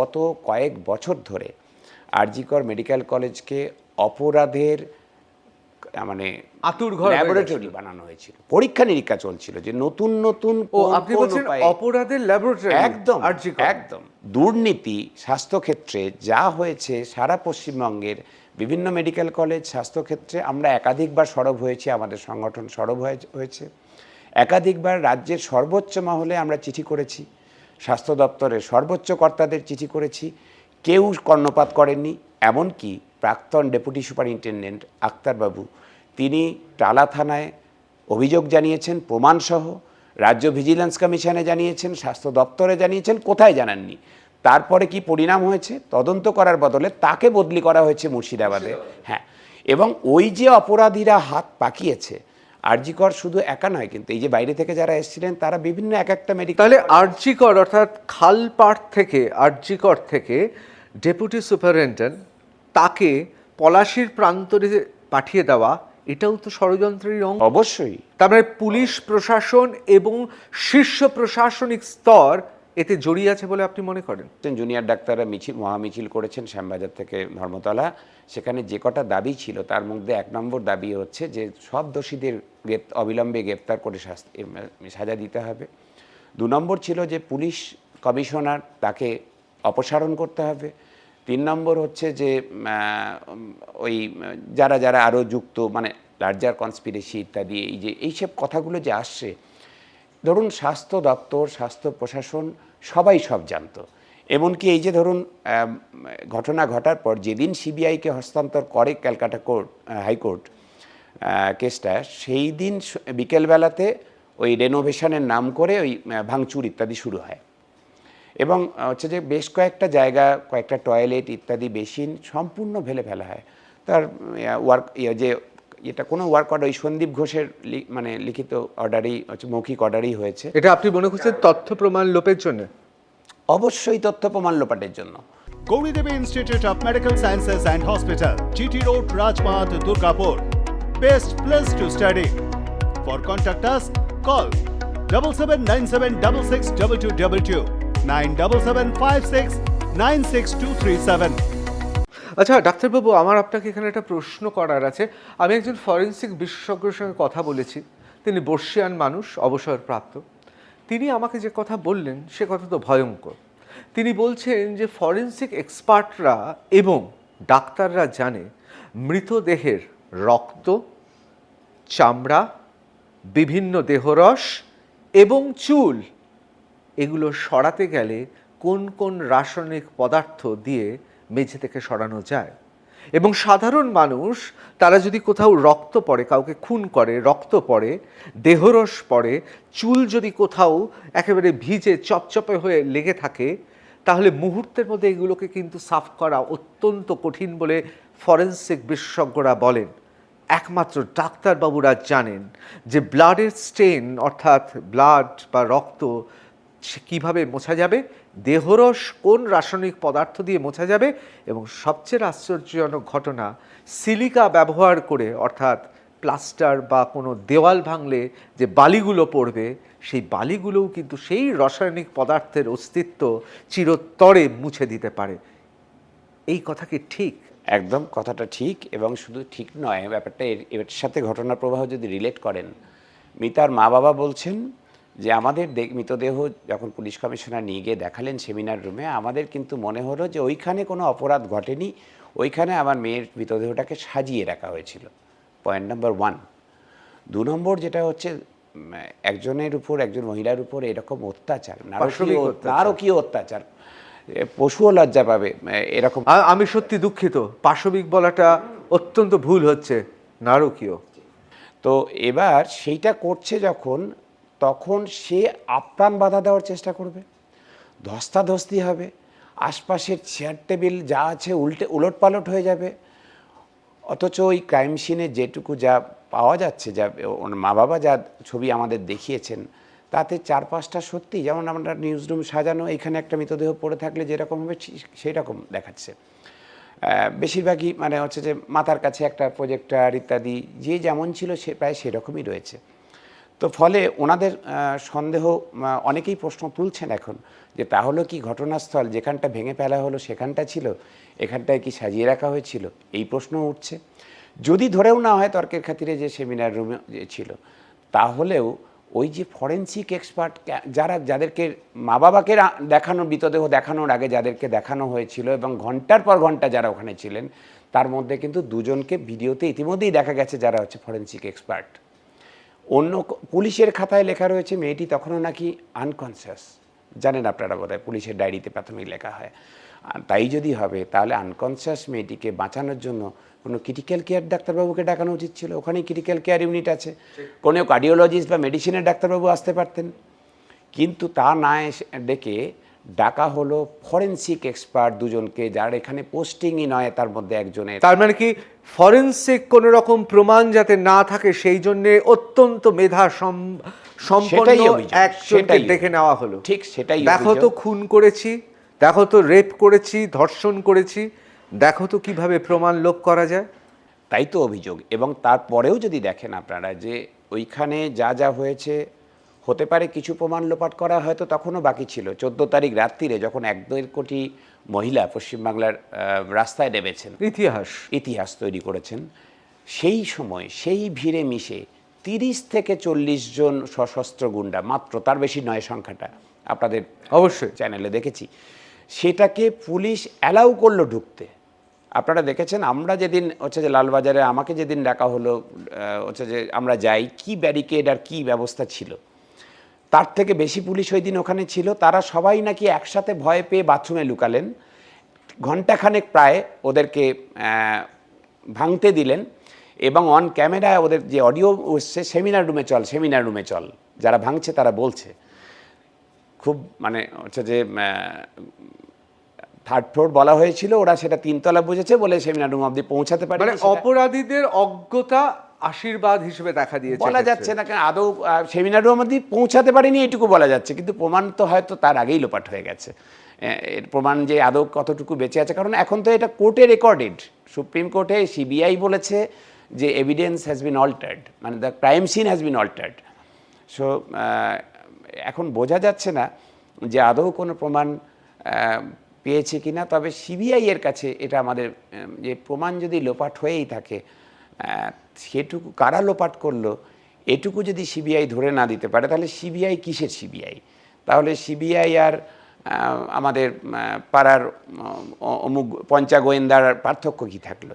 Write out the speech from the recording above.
গত কয়েক বছর ধরে আরজিকর মেডিকেল কলেজকে অপরাধের মানে আতুর ঘর ল্যাবরেটরি বানানো হয়েছিল। পরীক্ষা নিরীক্ষা চলছিল যে নতুন নতুন ও আপনি বলছেন অপরাধের ল্যাবরেটরি একদম একদম। দুর্নীতি স্বাস্থ্যক্ষেত্রে যা হয়েছে সারা পশ্চিমবঙ্গের বিভিন্ন মেডিকেল কলেজ স্বাস্থ্যক্ষেত্রে আমরা একাধিকবার সরব হয়েছি আমাদের সংগঠন সরব হয়ে- হয়েছে। একাধিকবার রাজ্যের সর্বোচ্চ মহলে আমরা চিঠি করেছি। স্বাস্থ্য দপ্তরের সর্বোচ্চ কর্তাদের চিঠি করেছি। কেউ কর্ণপাত করেননি এমনকি প্রাক্তন ডেপুটি সুপারিনটেন্ডেন্ট আক্তারবাবু। তিনি টালা থানায় অভিযোগ জানিয়েছেন প্রমাণসহ রাজ্য ভিজিলেন্স কমিশনে জানিয়েছেন স্বাস্থ্য দপ্তরে জানিয়েছেন কোথায় জানাননি। তারপরে কি পরিণাম হয়েছে? তদন্ত করার বদলে তাকে বদলি করা হয়েছে মুর্শিদাবাদে। হ্যাঁ এবং ওই যে অপরাধীরা হাত পাকিয়েছে আরজিকর শুধু একা নয় কিন্তু এই যে বাইরে থেকে যারা এসেছিলেন তারা বিভিন্ন এক একটা মেডিকেল তাহলে আরজিকর অর্থাৎ খালপাড় থেকে আরজিকর থেকে ডেপুটি সুপারিনটেন্ডেন্ট তাকে পলাশির প্রান্তরে পাঠিয়ে দেওয়া এটাও তো ষড়যন্ত্রের অঙ্গ। অবশ্যই। তার মানে পুলিশ প্রশাসন এবং শীর্ষ প্রশাসনিক স্তর এতে জড়িয়ে আছে বলে আপনি মনে করেন? জুনিয়র ডাক্তাররা মিছিল, মহামিছিল করেছেন শ্যামবাজার থেকে ধর্মতলা। সেখানে যে কটা দাবি ছিল, তার মধ্যে এক নম্বর দাবি হচ্ছে যে সব দোষীদের অবিলম্বে গ্রেপ্তার করে সাজা দিতে হবে। দু নম্বর ছিল যে পুলিশ কমিশনার তাকে অপসারণ করতে হবে। তিন নম্বর হচ্ছে যে ওই যারা যারা আরও যুক্ত মানে লার্জার কনস্পিরেসি ইত্যাদি, এই যে, এইসব কথাগুলো যে আসছে ধরুন স্বাস্থ্য দপ্তর, স্বাস্থ্য প্রশাসন, সবাই সব জানতো। এমনকি এই যে ধরুন ঘটনা ঘটার পর যেদিন সিবিআইকে হস্তান্তর করে ক্যালকাটা কোর্ট হাইকোর্ট কেসটা, সেই দিন বিকেলবেলাতে ওই রেনোভেশনের নাম করে ওই ভাঙচুর ইত্যাদি শুরু হয়। এবং হচ্ছে যে বেশ কয়েকটা জায়গা, কয়েকটা টয়লেট ইত্যাদি বেসিন সম্পূর্ণ ফেলে ফেলা হয়। তার ওয়ার্ক যে এটা কোনো ওয়ার্ক অর্ডার ওই সন্দীপ ঘোষের মানে লিখিত অর্ডারই হচ্ছে মৌখিক অর্ডারই হয়েছে। এটা আপনি মনে করছেন তথ্য প্রমাণ লোপের জন্য? অবশ্যই তথ্য প্রমাণ লোপাটের জন্য। Gouridevi institute of medical sciences and hospital GT road রাজপাত Durgapur best place to study for contact us call double seven nine seven double six double two double two nine double seven five six nine six two three seven আচ্ছা ডাক্তারবাবু, আমার আপনাকে এখানে একটা প্রশ্ন করার আছে। আমি একজন ফরেন্সিক বিশেষজ্ঞের সঙ্গে কথা বলেছি। তিনি বর্ষিয়ান মানুষ, অবসরপ্রাপ্ত। তিনি আমাকে যে কথা বললেন, সে কথা তো ভয়ঙ্কর। তিনি বলছেন যে ফরেন্সিক এক্সপার্টরা এবং ডাক্তাররা জানে মৃতদেহের রক্ত, চামড়া, বিভিন্ন দেহরস এবং চুল, এগুলো সরাতে গেলে কোন কোন রাসায়নিক পদার্থ দিয়ে মেঝে থেকে সরানো যায়। এবং সাধারণ মানুষ, তারা যদি কোথাও রক্ত পড়ে, কাউকে খুন করে, রক্ত পড়ে, দেহরস পড়ে, চুল যদি কোথাও একেবারে ভিজে চপচপে হয়ে লেগে থাকে, তাহলে মুহূর্তের মধ্যে এগুলোকে কিন্তু সাফ করা অত্যন্ত কঠিন বলে ফরেন্সিক বিশেষজ্ঞরা বলেন। একমাত্র ডাক্তারবাবুরা জানেন যে ব্লাডের স্টেন, অর্থাৎ ব্লাড বা রক্ত সে কীভাবে মোছা যাবে? দেহরস কোন রাসায়নিক পদার্থ দিয়ে মোছা যাবে? এবং সবচেয়ে আশ্চর্যজনক ঘটনা, সিলিকা ব্যবহার করে, অর্থাৎ প্লাস্টার বা কোনো দেওয়াল ভাঙলে যে বালিগুলো পড়বে, সেই বালিগুলোও কিন্তু সেই রাসায়নিক পদার্থের অস্তিত্ব চিরতরে মুছে দিতে পারে। এই কথা কি ঠিক? একদম, কথাটা ঠিক এবং শুধু ঠিক নয়, ব্যাপারটা এর সাথে ঘটনার প্রবাহ যদি রিলেট করেন, মিতার মা বাবা বলছেন যে আমাদের মৃতদেহ যখন পুলিশ কমিশনার নিয়ে গিয়ে দেখালেন সেমিনার রুমে আমাদের কিন্তু মনে হলো যে ওইখানে কোনো অপরাধ ঘটেনি ওইখানে আমার মেয়ের মৃতদেহটাকে সাজিয়ে রাখা হয়েছিল। পয়েন্ট নাম্বার ওয়ান দু নম্বর যেটা হচ্ছে একজনের উপর একজন মহিলার উপর এরকম অত্যাচার নারকীয় পাশবিক অত্যাচার। পশুও লজ্জা পাবে এরকম। আমি সত্যি দুঃখিত পাশবিক বলাটা অত্যন্ত ভুল হচ্ছে নারকীয়। তো এবার সেইটা করছে যখন তখন সে আপ্রাণ বাধা দেওয়ার চেষ্টা করবে। ধস্তাধস্তি হবে। আশপাশের চেয়ার টেবিল যা আছে উল্টে উলট পালট হয়ে যাবে। অথচ ওই ক্রাইম সিনে যেটুকু যা পাওয়া যাচ্ছে, যা মা বাবা যা ছবি আমাদের দেখিয়েছেন, তাতে চার পাঁচটা সত্যি। যেমন আমরা নিউজ রুম সাজানো, এখানে একটা মৃতদেহ পড়ে থাকলে যেরকম হবে সেই রকম দেখাচ্ছে। বেশিরভাগই মানে হচ্ছে যে মাথার কাছে একটা প্রজেক্টার ইত্যাদি, যে যেমন ছিল সে, প্রায় সেরকমই রয়েছে। তো ফলে ওনাদের সন্দেহ অনেকেই প্রশ্ন তুলছেন এখন যে তাহলে কি ঘটনাস্থল, যেখানটা ভেঙে ফেলা হলো সেখানটা ছিল, এখানটায় কি সাজিয়ে রাখা হয়েছিল? এই প্রশ্ন উঠছে। যদি ধরেও না হয় তর্কের খাতিরে যে সেমিনার রুমে ছিল, তাহলেও ওই যে ফরেন্সিক এক্সপার্ট যারা, যাদেরকে মা বাবাকে দেখানো, মৃতদেহ দেখানোর আগে যাদেরকে দেখানো হয়েছিল এবং ঘণ্টার পর ঘণ্টা যারা ওখানে ছিলেন, তার মধ্যে কিন্তু দুজনকে ভিডিওতে ইতিমধ্যেই দেখা গেছে যারা হচ্ছে ফরেন্সিক এক্সপার্ট। অন্য পুলিশের খাতায় লেখা রয়েছে, মেয়েটি তখনও নাকি আনকনসিয়াস জানেন আপনারা বোধহয়, পুলিশের ডায়েরিতে প্রাথমিক লেখা হয়। তাই যদি হবে, তাহলে আনকনসিয়াস মেয়েটিকে বাঁচানোর জন্য কোনো ক্রিটিক্যাল কেয়ার ডাক্তারবাবুকে ডাকানো উচিত ছিল? ওখানেই ক্রিটিক্যাল কেয়ার ইউনিট আছে। কোনো কার্ডিওলজিস্ট বা মেডিসিনের ডাক্তারবাবু আসতে পারতেন। কিন্তু তা না এসে ডেকে ডাকা হলো ফরেন্সিক এক্সপার্ট দুজনকে যার এখানে পোস্টিংই নয় তার মধ্যে একজনের। তার মানে কি? ফরেন্সিক কোন রকম প্রমাণ যাতে না থাকে সেই জন্য অত্যন্ত মেধা সম- সম্পন্ন একজনকে ডেকে নেওয়া হলো। ঠিক সেটাই দেখো তো খুন করেছি দেখো তো রেপ করেছি ধর্ষণ করেছি দেখো তো কীভাবে প্রমাণ লোপ করা যায়। তাই তো অভিযোগ। এবং তারপরেও যদি দেখেন আপনারা যে ওইখানে যা যা হয়েছে হতে পারে কিছু প্রমাণ লোপাট করা হয়তো তখনও বাকি ছিল। চোদ্দ তারিখ রাত্রিরে যখন এক দেড় কোটি মহিলা পশ্চিমবাংলার রাস্তায় নেমেছেন। ইতিহাস। ইতিহাস তৈরি করেছেন। সেই সময় সেই ভিড়ে মিশে তিরিশ থেকে চল্লিশ জন সশস্ত্র গুন্ডা মাত্র তার বেশি নয় সংখ্যাটা আপনাদের অবশ্যই। চ্যানেলে দেখেছি সেটাকে পুলিশ অ্যালাউ করল ঢুকতে। আপনারা দেখেছেন আমরা যেদিন হচ্ছে যে লালবাজারে আমাকে যেদিন ডাকা হলো হচ্ছে যে আমরা যাই কি ব্যারিকেড আর কি ব্যবস্থা ছিল তার থেকে বেশি পুলিশ ওই দিন ওখানে ছিল। তারা সবাই নাকি একসাথে ভয় পেয়ে বাথরুমে লুকালেন। ঘণ্টাখানেক প্রায় ওদেরকে ভাঙতে দিলেন এবং অন ক্যামেরায় ওদের যে অডিও এসছে সেমিনার রুমে চল সেমিনার রুমে চল। যারা ভাঙছে তারা বলছে। খুব মানে হচ্ছে যে থার্ড ফ্লোর বলা হয়েছিল ওরা সেটা তিনতলা বুঝেছে বলে সেমিনার রুম অব্দি পৌঁছাতে পারে মানে অপরাধীদের অজ্ঞতা আশীর্বাদ হিসেবে দেখা দিয়েছে বলা যাচ্ছে না কেন আদৌ সেমিনারও আমাদের পৌঁছাতে পারেনি এটুকু বলা যাচ্ছে। কিন্তু প্রমাণ তো হয়তো তার আগেই লোপাট হয়ে গেছে। এর প্রমাণ যে আদৌ কতটুকু বেঁচে আছে কারণ এখন তো এটা কোর্টে রেকর্ডেড। সুপ্রিম কোর্টে সিবিআই বলেছে যে এভিডেন্স হ্যাজ বিন অল্টার্ড মানে the crime scene has been altered so এখন বোঝা যাচ্ছে না যে আদৌ কোনো প্রমাণ পেয়েছে কিনা তবে সিবিআই এর কাছে এটা আমাদের যে প্রমাণ যদি লোপাট হয়েই থাকে সেটুকু কারা লোপাট করল? এটুকু যদি সিবিআই ধরে না দিতে পারে, তাহলে সিবিআই কিসের সিবিআই? তাহলে সিবিআই আর আমাদের পাড়ার অমুক পঞ্চা গোয়েন্দার পার্থক্য কী থাকল?